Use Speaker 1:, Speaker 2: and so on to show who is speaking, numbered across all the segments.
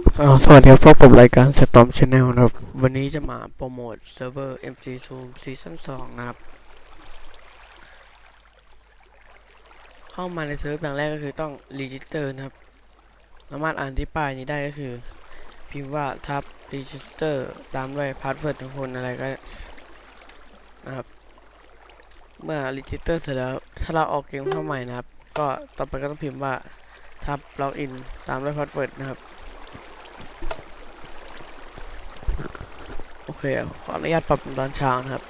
Speaker 1: สวัสดีครับพบกับรายการ Storm Channel นะครับ วันนี้จะมาโปรโมทเซิร์ฟเวอร์ MC Zoom ซีซั่น2นะครับ เข้ามาในเซิร์ฟอย่างแรกก็คือต้องรีจิสเตอร์นะครับ สามารถอ่านที่ป้ายนี้ได้ก็คือ พิมพ์ว่าทับรีจิสเตอร์ตามด้วยพาสเวิร์ดของคนอะไรก็นะครับ เมื่อรีจิสเตอร์เสร็จแล้ว ถ้าเราออกเกมเข้าใหม่นะครับ ก็ต่อไปก็ต้องพิมพ์ว่าทับล็อกอินตามด้วยพาสเวิร์ดนะครับ โอ เค ขออนุญาตปรับเป็นตอนเช้านะครับ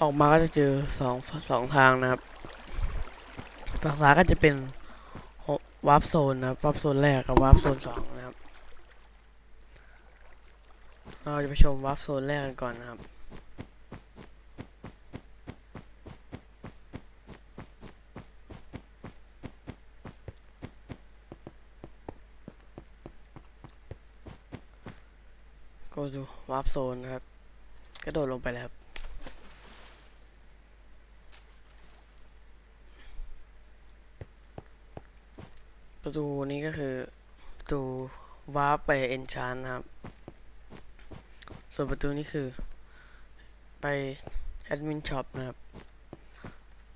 Speaker 1: ออกมาก็จะเจอสองสองทางนะครับฝั่งซ้ายก็จะเป็นวาร์ปโซนนะครับวาร์ปโซนแรกกับวาร์ปโซนสองนะครับ เราจะไปชมวาร์ปโซนแรกกันก่อนนะครับ ก็ดูวาร์ปโซนนะครับ กระโดดลงไปแล้วครับประตูนี้ก็คือประตูวาร์ปไปเอนชานนะครับ ส่วนประตูนี้คือไปแอดมินช็อปนะครับ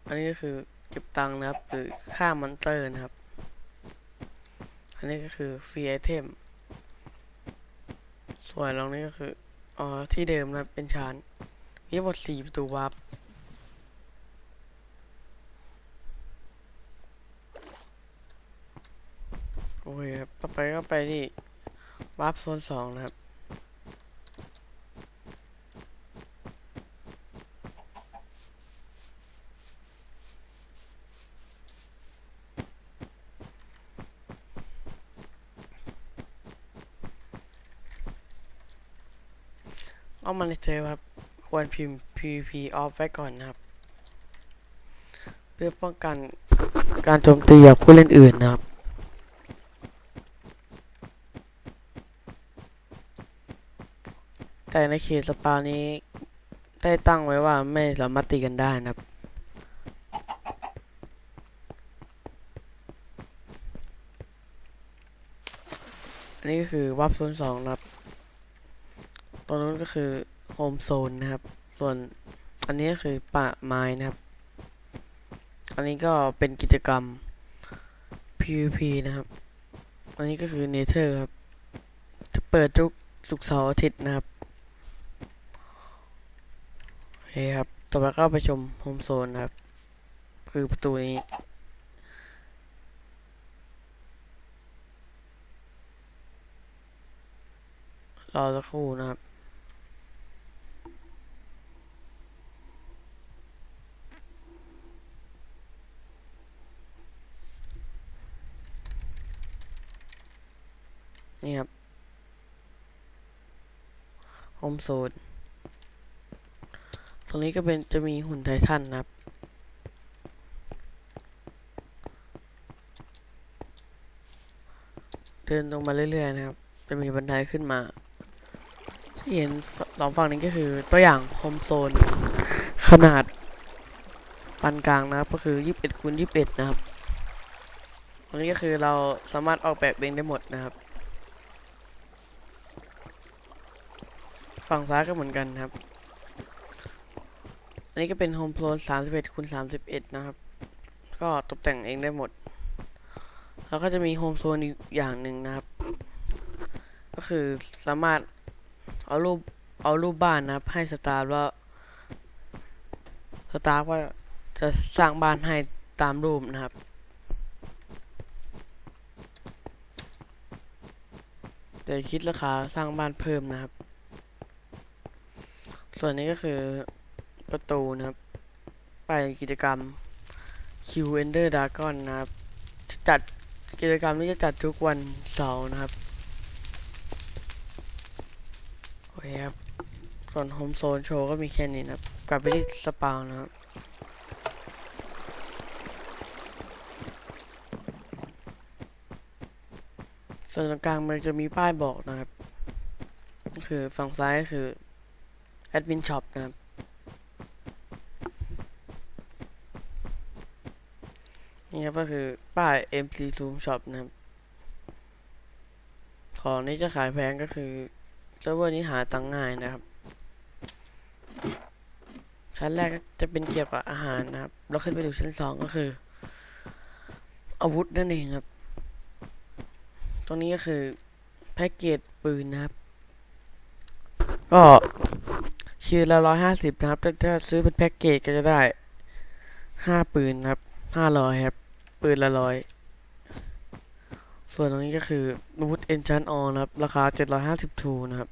Speaker 1: อันนี้ก็คือเก็บตังค์นะครับ หรือค่ามอนเตอร์นะครับ อันนี้ก็คือฟรีไอเทม ส่วนตรงนี้ก็คืออ๋อที่เดิมนะเป็นชานนี่หมดสี่ประตูวับโอเคครับต่อไปก็ไปที่วับโซนสองนะครับ เอามาในเซฟครับ ควรพิมพ์ PVP off ไว้ก่อนนะครับ เพื่อป้องกันการโจมตีจากผู้เล่นอื่นนะครับแต่ในเขตสปานี้ได้ตั้งไว้ว่าไม่สามารถตีกันได้นะครับ อันนี้ก็คือวับโซนสองนะครับ รงนู้นก็คือโฮมโซนนะครับ ส่วนอันนี้คือป่าไม้นะครับ อันนี้ก็เป็นกิจกรรม PVP นะครับ อันนี้ก็คือเนเธอร์ครับ จะเปิดทุกทุกเสาร์อาทิตย์นะครับโอเคครับ ต่อไปก็ไปชมโฮมโซนนะครับ คือประตูนี้รอสักครู่นะครับ นี่ครับโฮมโซนตรงนี้ก็เป็นจะมีหุ่นไททันนะครับเดินตรงมาเรื่อยๆนะครับ จะมีบันไดขึ้นมาที่เห็นสองฝั่งนี้ก็คือตัวอย่างโฮมโซน ขนาดปานกลางนะครับก็คือ 21คูณ21 นะครับอันนี้ก็คือเราสามารถออกแบบเองได้หมดนะครับ ฝั่งซ้ายก็เหมือนกันครับ อันนี้ก็เป็นโฮมโซน31คูณ31นะครับ ก็ตกแต่งเองได้หมด แล้วก็จะมีโฮมโซนอีกอย่างหนึ่งนะครับ ก็คือสามารถเอารูปเอารูปบ้านนะครับ ให้สตาร์ว่าสตาร์ว่าจะสร้างบ้านให้ตามรูปนะครับแต่คิดราคาสร้างบ้านเพิ่มนะครับ ส่วนนี้ก็คือประตูนะครับ ไปกิจกรรม Q Ender Dragon นะครับจัดกิจกรรมนี้จะจัดทุกวันเสาร์นะครับโอเคครับ ส่วนโฮมโซนโชว์ก็มีแค่นี้นะครับ กลับไปที่สปาวนะครับส่วนตรงกลางมันจะมีป้ายบอกนะครับก็คือฝั่งซ้ายคือ แอดมินช็อปนะครับ นี่ครับก็คือป้าย MC Zoom Shop นะครับ ของนี้จะขายแพงก็คือเซิร์ฟเวอร์นี้หาตังง่ายนะครับ ชั้นแรกก็จะเป็นเกี่ยวกับอาหารนะครับแล้วขึ้นไปดูชั้นสองก็คือ อาวุธนั่นเองครับ ตรงนี้ก็คือแพ็กเกจปืนนะครับ ก็ ชื่อละร้อยห้าสิบนะครับถ้าจะซื้อเป็นแพ็กเกจก็จะได้ห้าปืนครับห้าร้อยครับ ปืนละร้อยส่วนตรงนี้ก็คืออาวุธเอนชันออนครับ ราคาเจ็ดร้อยห้าสิบทูนะครับ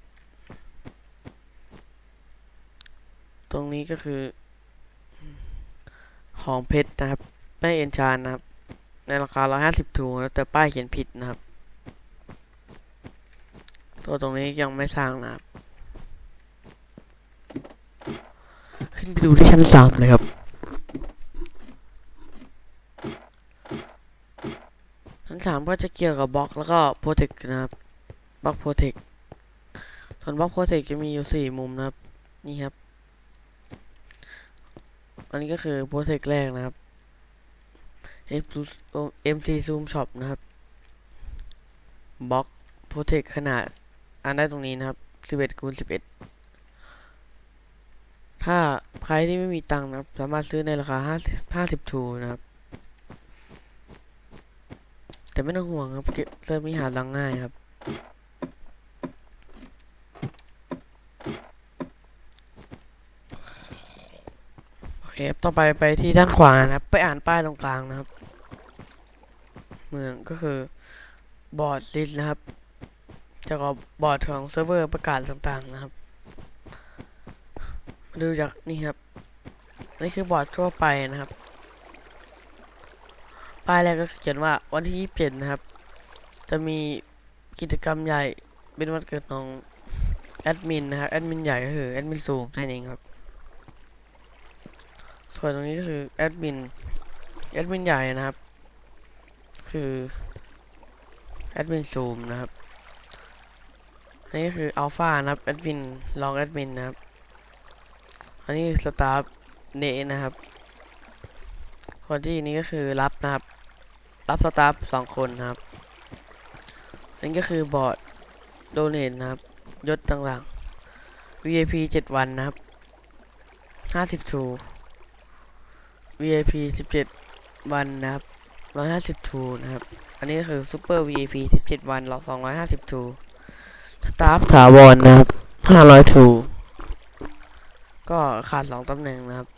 Speaker 1: ตรงนี้ก็คือ ของเพชรนะครับ ไม่เอนชานนะครับ ในราคาร้อยห้าสิบทูแล้วแต่ป้ายเขียนผิดนะครับ ตัวตรงนี้ยังไม่สร้างนะครับ ขึ้นไปดูที่ชั้นสามเลยครับชั้นสามก็จะเกี่ยวกับบล็อกแล้วก็โปรเทคนะครับบล็อกโปรเทคส่วนบล็อกโปรเทคจะมีอยู่สี่มุมนะครับ นี่ครับ อันนี้ก็คือโปรเทคแรกนะครับ MC Zoom Shop นะครับบล็อกโปรเทคขนาดอันได้ตรงนี้นะครับ11คูณ11 ถ้าใครที่ไม่มีตังค์นะครับสามารถซื้อในราคา50 50ทูนะครับ แต่ไม่ต้องห่วงครับเก็บเริ่มมีหาตังค์ง่ายครับโอเคต่อไปไปที่ด้านขวานะครับ ไปอ่านป้ายตรงกลางนะครับ เมืองก็คือบอร์ดลิสนะครับจะกับบอร์ดของเซิร์ฟเวอร์ประกาศต่างๆนะครับ ดูจากนี่ครับนี่คือบอร์ดทั่วไปนะครับ ป้ายแรกก็เขียนว่าวันที่27นะครับ จะมีกิจกรรมใหญ่เป็นวันเกิดของแอดมินนะครับแอดมินใหญ่ก็คือแอดมินซูมนั่นเองครับ ส่วนตรงนี้ก็คือแอดมินแอดมินใหญ่นะครับ คือแอดมินซูมนะครับนนี้คืออัลฟานะครับแอดมินลองแอดมินนะครับ อันนี้สตาฟเนนะครับ คนที่นี้ก็คือรับนะครับ รับสตาฟสองคนนะครับ อันนี้ก็คือบอร์ดโดเนทนะครับ ยศต่างๆ VIP 7วันนะครับ50ทู VIP 17วันนะครับ150ทูนะครับ อันนี้ก็คือซูเปอร์ VIP 17วันหลอก250ทู สตาฟถาวรนะครับ500ทู ก็ขาด2ตำแหน่งนะครับ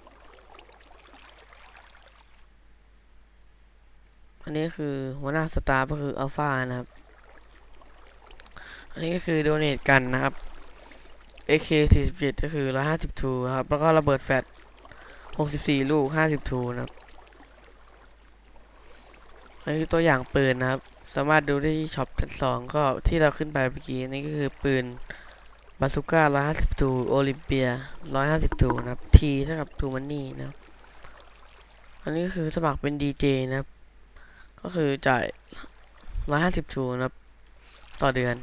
Speaker 1: อันนี้คือหัวหน้าสตาฟก็คืออัลฟานะครับ อันนี้ก็คือโดเนทกันนะครับ AK 47ก็คือ150ทูนะครับ แล้วก็ระเบิดแฟลช64 ลูก 50ทูนะครับ อันนี้คือตัวอย่างปืนนะครับ สามารถดูได้ที่ช็อปชั้นสองก็ที่เราขึ้นไปเมื่อกี้นี่ก็คือปืน บาซูก้า150ทูโอลิมเปีย150ทูนะครับ T เท่ากับทูมันนี่นะครับ อันนี้ก็คือสมัครเป็นดีเจนะครับ ก็คือจ่าย150ทูนะครับ ต่อเดือน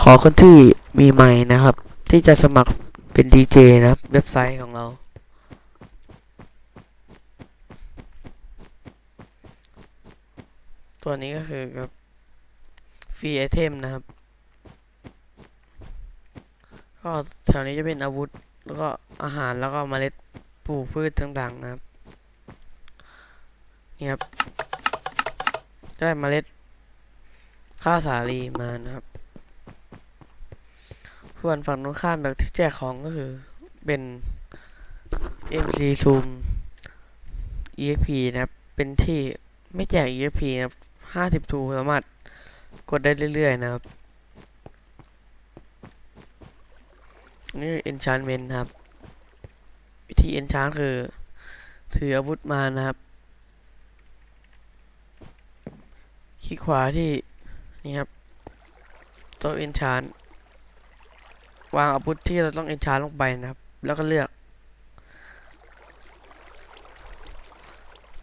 Speaker 1: ขอคนที่มีไมค์นะครับ ที่จะสมัครเป็นดีเจนะครับ เว็บไซต์ของเรา ตัวนี้ก็คือกับฟรีไอเทมนะครับ ก็แถวนี้จะเป็นอาวุธ แล้วก็อาหารแล้วก็เมล็ดปลูกพืชต่างๆนะครับนี่ครับได้เมล็ดข้าวสาลีมานะครับ ส่วนฝั่งตรงข้ามแบบที่แจกของก็คือเป็น MC Zoom EXP นะครับ เป็นที่ไม่แจก EXP นะครับ50ทูสามารถกดได้เรื่อยๆนะครับ นี่คือ enchantment นครับ วิธี enchant คือ ถืออาวุธมานะครับคลิกขวาที่นี่ครับ ตัว enchant วางอาวุธที่เราต้อง enchant ลงไปนะครับ แล้วก็เลือก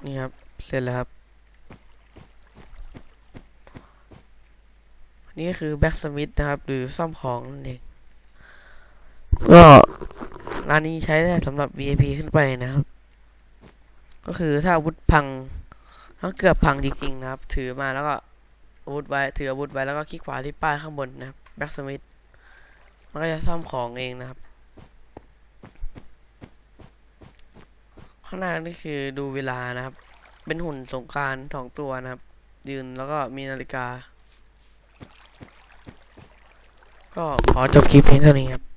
Speaker 1: นี่ครับ เสร็จแล้วครับ นี่คือแบ็กสมิธนะครับ หรือซ่อมของนั่นเอง ก็ร้านนี้ใช้ได้สำหรับ VIP ขึ้นไปนะครับ ก็คือถ้าอาวุธพังถ้าเกือบพังจริงๆนะครับ ถือมาแล้วก็อาวุธไว้ถืออาวุธไว้แล้วก็คลิกขวาที่ป้ายข้างบนนะครับแบ็กสมิธมันก็จะซ่อมของเองนะครับ ข้างหน้านี่คือดูเวลานะครับ เป็นหุ่นสงการสองตัวนะครับ ยืนแล้วก็มีนาฬิกา ก็ขอจบคลิปเพียงเท่านี้ครับ